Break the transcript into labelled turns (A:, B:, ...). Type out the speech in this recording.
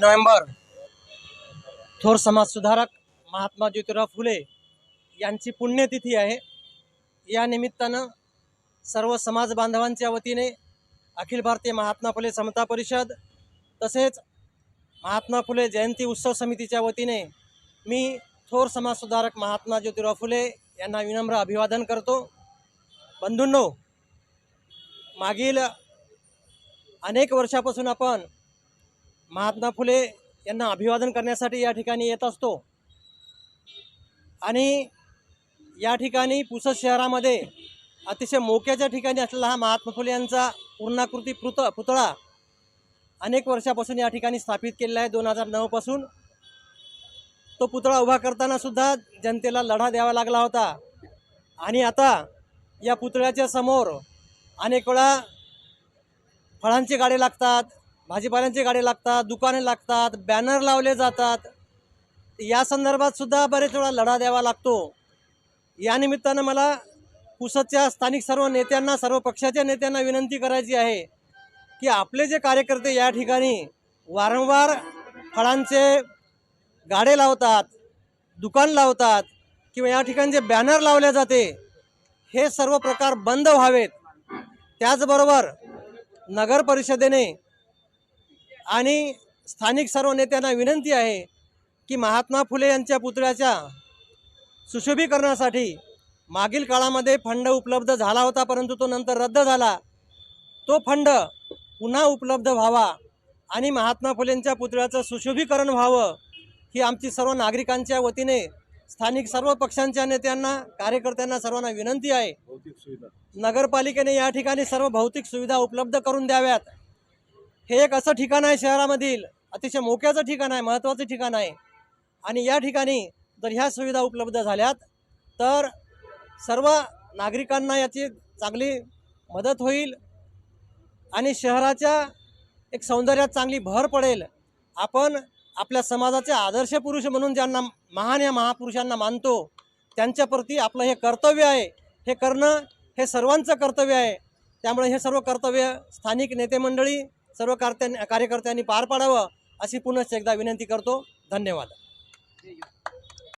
A: November. थोर समाजसुधारक महात्मा ज्योतिराव फुले यांची पुण्यतिथी आहे. या निमित्तानं सर्व समाज बांधवांच्या वतीने अखिल भारतीय महात्मा फुले समता परिषद तसेच महात्मा फुले जयंती उत्सव समितीच्या वतीने मी थोर समाजसुधारक महात्मा ज्योतिराव फुले यांना विनम्र अभिवादन करतो. बंधूंनो मागील अनेक वर्षापासून आपण महात्मा फुले यांना अभिवादन करण्यासाठी या ठिकाणी येत असतो. आणि या ठिकाणी पुसद शहरामध्ये अतिशय मोक्याच्या ठिकाणी असलेला हा महात्मा फुले यांचा पूर्णाकृती पुत पुतळा अनेक वर्षापासून या ठिकाणी स्थापित केलेला आहे. दोन हजार नऊपासून तो पुतळा उभा करताना सुद्धा जनतेला लढा द्यावा लागला होता. आणि आता या पुतळ्याच्या समोर अनेक वेळा फळांचे गाडे लागतात भाजीपाल्यांचे गाडे लागतात दुकाने लागतात बॅनर लावले जातात. या संदर्भात सुद्धा बरेच वेळा लढा द्यावा लागतो. या निमित्तानं मला पुसदच्या स्थानिक सर्व नेत्यांना सर्व पक्षाच्या नेत्यांना विनंती करायची आहे की आपले जे कार्यकर्ते या ठिकाणी वारंवार फळांचे गाडे लावतात दुकान लावतात किंवा या ठिकाणी जे बॅनर लावले जाते हे सर्व प्रकार बंद व्हावेत. त्याचबरोबर नगर परिषदेने आणि स्थानिक सर्व नेत्यांना विनंती आहे की महात्मा फुले यांच्या पुतळ्याच्या सुशोभीकरणासाठी मागील काळामध्ये फंड उपलब्ध झाला होता परंतु तो नंतर रद्द झाला. तो फंड पुन्हा उपलब्ध व्हावा आणि महात्मा फुलेंच्या पुतळ्याचं सुशोभीकरण व्हावं ही आमची सर्व नागरिकांच्या वतीने स्थानिक सर्व पक्षांच्या नेत्यांना कार्यकर्त्यांना सर्वांना विनंती आहे. नगरपालिकेने या ठिकाणी सर्व भौतिक सुविधा उपलब्ध करून द्याव्यात. हे एक असं ठिकाण आहे शहरामधील अतिशय मोक्याचं ठिकाण आहे महत्त्वाचं ठिकाण आहे. आणि या ठिकाणी जर ह्या सुविधा उपलब्ध झाल्यात तर सर्व नागरिकांना याची चांगली मदत होईल आणि शहराच्या एक सौंदर्यात चांगली भर पडेल. आपण आपल्या समाजाचे आदर्श पुरुष म्हणून ज्यांना महान या महापुरुषांना मानतो त्यांच्याप्रती आपलं हे कर्तव्य आहे. हे करणं हे सर्वांचं कर्तव्य आहे. त्यामुळे हे सर्व कर्तव्य स्थानिक नेते मंडळी सर्व कार्त्या कार्यकर्त्यांनी पार पाडावं अशी पुनश्च एकदा विनंती करतो. धन्यवाद.